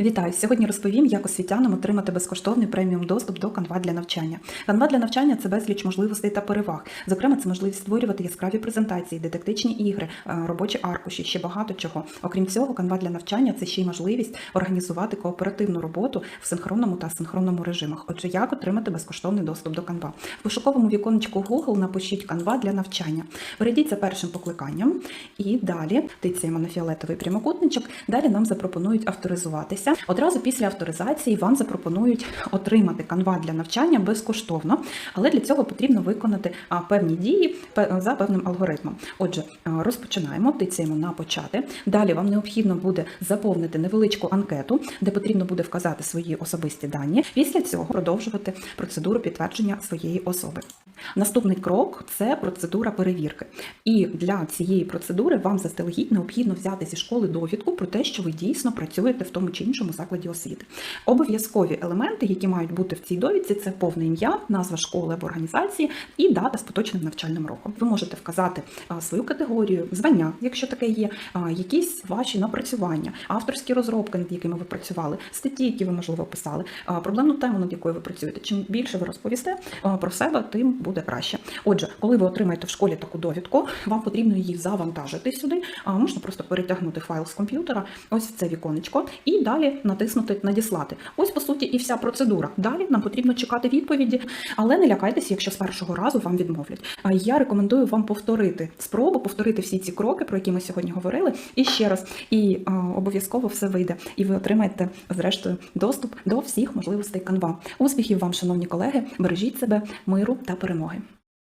Вітаю! Сьогодні розповім, як освітянам отримати безкоштовний преміум доступ до Canva для навчання. Canva для навчання це безліч можливостей та переваг. Зокрема, це можливість створювати яскраві презентації, дидактичні ігри, е, робочі аркуші, ще багато чого. Окрім цього, Canva для навчання це ще й можливість організувати кооперативну роботу в синхронному та асинхронному режимах. Отже, як отримати безкоштовний доступ до Canva? В пошуковому віконечку Google напишіть Canva для навчання. Перейдіть за першим покликанням і далі тицяємо на фіолетовий прямокутничок. Далі нам запропонують авторизуватися. Одразу після авторизації вам запропонують отримати Canva для навчання безкоштовно, але для цього потрібно виконати певні дії за певним алгоритмом. Отже, розпочинаємо, тицяємо на почати. Далі вам необхідно буде заповнити невеличку анкету, де потрібно буде вказати свої особисті дані. Після цього продовжувати процедуру підтвердження своєї особи. Наступний крок це процедура перевірки. І для цієї процедури вам заздалегідь необхідно взяти зі школи довідку про те, що ви дійсно працюєте в тому чи іншому закладі освіти. Обов'язкові елементи, які мають бути в цій довідці, це повне ім'я, назва школи або організації і дата з поточним навчальним роком. Ви можете вказати свою категорію, звання, якщо таке є, якісь ваші напрацювання, авторські розробки, над якими ви працювали, статті, які ви можливо писали, проблемну тему, над якою ви працюєте. Чим більше ви розповісте про себе, тим буде краще. Отже, коли ви отримаєте в школі таку довідку, вам потрібно її завантажити сюди. А можна просто перетягнути файл з комп'ютера, ось в це віконечко, і далі натиснути Надіслати. Ось по суті і вся процедура. Далі нам потрібно чекати відповіді, але не лякайтеся, якщо з першого разу вам відмовлять. Я рекомендую вам повторити спробу, повторити всі ці кроки, про які ми сьогодні говорили, і ще раз. І обов'язково все вийде, і ви отримаєте зрештою доступ до всіх можливостей Canva. Успіхів вам, шановні колеги! Бережіть себе, миру та перемоги.